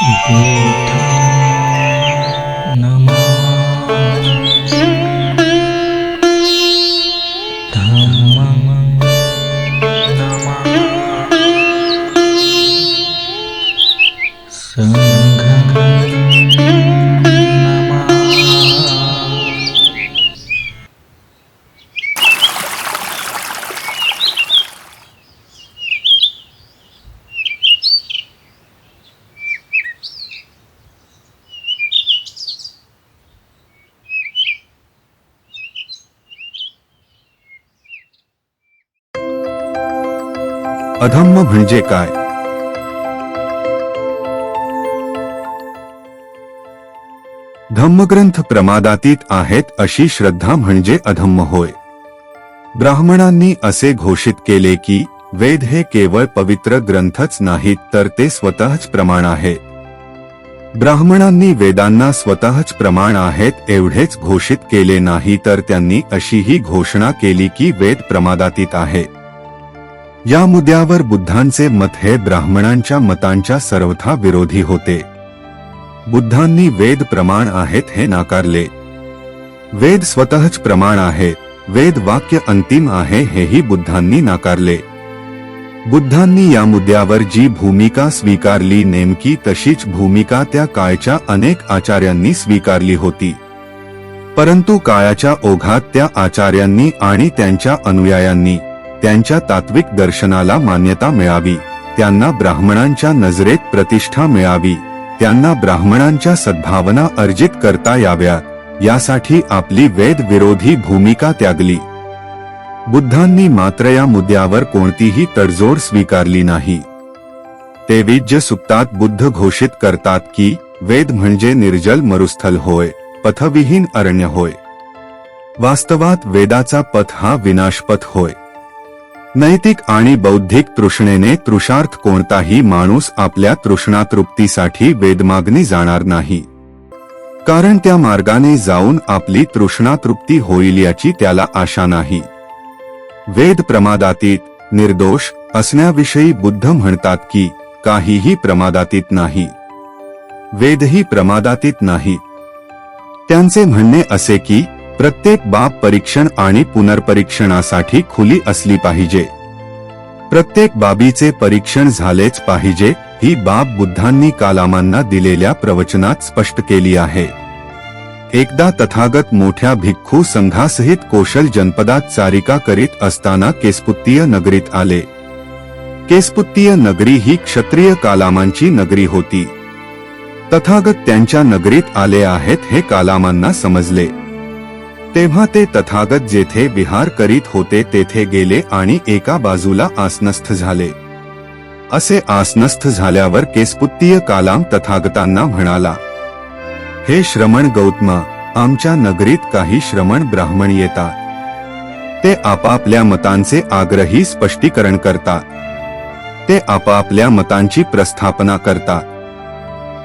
y अधम्म म्हणजे काय? धम्मग्रंथ प्रमादातीत आहेत अशी श्रद्धा म्हणजे अधम्म होय. ब्राह्मणांनी असे घोषित केले की वेद हे केवळ पवित्र ग्रंथच नाहीत तर ते स्वतःच प्रमाण आहे. ब्राह्मणांनी वेदांना स्वतःच प्रमाण आहेत एवढेच घोषित केले नाही तर त्यांनी अशीही घोषणा केली की वेद प्रमादातीत आहे या मुद्द्यावर बुद्धांचे मत हे ब्राह्मणांच्या मतांच्या सर्वथा विरोधी होते. बुद्धांनी वेद प्रमाण आहेत हे नाकारले. वेद स्वतःच प्रमाण आहे वेद वाक्य अंतिम आहे हेही बुद्धांनी नाकारले. बुद्धांनी या मुद्द्यावर जी भूमिका स्वीकारली नेमकी तशीच भूमिका त्या काळच्या अनेक आचार्यांनी स्वीकारली होती. परंतु काळाच्या ओघात त्या आचार्यांनी आणि त्यांच्या अनुयायांनी त्यांच्या तात्विक दर्शनाला मान्यता मिळावी. त्यांना ब्राह्मणांच्या नजरेत प्रतिष्ठा मिळावी. त्यांना ब्राह्मणांच्या सद्भावना अर्जित करता याव्यात यासाठी आपली वेद विरोधी भूमिका त्यागली. बुद्धांनी मात्र या मुद्द्यावर कोणतीही तडजोड स्वीकारली नाही. ते विज्य सुक्तात बुद्ध घोषित करतात की वेद म्हणजे निर्जल मरुस्थल होय पथविहीन अरण्य होय. वास्तवात वेदाचा पथ हा विनाशपथ होय. नैतिक आणि बौद्धिक तृष्णेने तृषार्थ कोणताही माणूस आपल्या तृष्णातृप्तीसाठी वेदमागणी जाणार नाही. कारण त्या मार्गाने जाऊन आपली तृष्णातृप्ती होईल याची त्याला आशा नाही. वेद प्रमादातीत निर्दोष असण्याविषयी बुद्ध म्हणतात की काहीही प्रमादातीत नाही. वेदही प्रमादातीत नाही. त्यांचे म्हणणे असे की प्रत्येक बाब परीक्षण आणि पुनर्परीक्षणासाठी खुली असली पाहिजे. प्रत्येक बाबीचे परीक्षण झालेच पाहिजे ही बाब बुद्धांनी कालामांना दिलेल्या प्रवचनात स्पष्ट केली आहे. एकदा तथागत मोठ्या भिक्खू संघासहित कोशल जनपदात चारिका करीत असताना केसपुत्तीय नगरीत आले. केसपुत्तीय नगरी ही क्षत्रिय कालामांची नगरी होती. तथागत त्यांच्या नगरीत आले आहेत हे कालामांना समजले. तेव्हा ते तथागत जेथे विहार करीत होते तेथे गेले आणि एका बाजूला आसनस्थ झाले. असे आसनस्थ झाल्यावर केसपुत्तीय कालाम तथागतांना म्हणाला हे श्रमण गौतमा आमच्या नगरीत काही श्रमण ब्राह्मण येतात. ते आपापल्या मतांचे आग्रही स्पष्टीकरण करतात. ते आपापल्या मतांची प्रस्थापना करतात.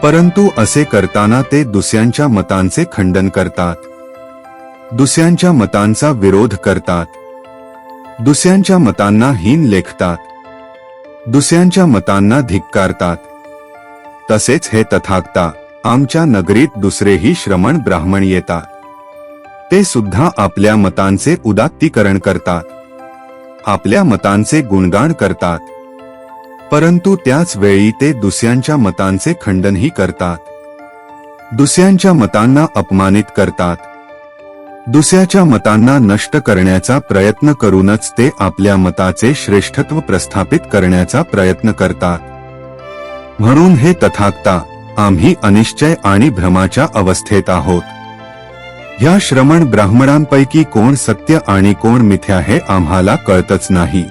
परंतु असे करताना ते दुसऱ्यांच्या मतांचे खंडन करतात. दुसऱ्यांच्या मतांचा विरोध करतात. दुसऱ्यांच्या मतांना हीन लेखतात. दुसऱ्यांच्या मतांना धिक्कारतात. तसेच हे तथागता आमच्या नगरीत दुसरेही श्रमण ब्राह्मण येतात. ते सुद्धा आपल्या मतांचे उदात्तीकरण करतात. आपल्या मतांचे गुणगान करतात. परंतु त्याच वेळी ते दुसऱ्यांच्या मतांचे खंडनही करतात. दुसऱ्यांच्या मतांना अपमानित करतात. दुसऱ्याच्या मतांना नष्ट करण्याचा प्रयत्न करूनच ते आपल्या मताचे श्रेष्ठत्व प्रस्थापित करण्याचा प्रयत्न करतात. म्हणून हे तथागता आम्ही अनिश्चय आणि भ्रमाच्या अवस्थेत आहोत. ह्या श्रमण ब्राह्मणांपैकी कोण सत्य आणि कोण मिथ्या हे आम्हाला कळतच नाही.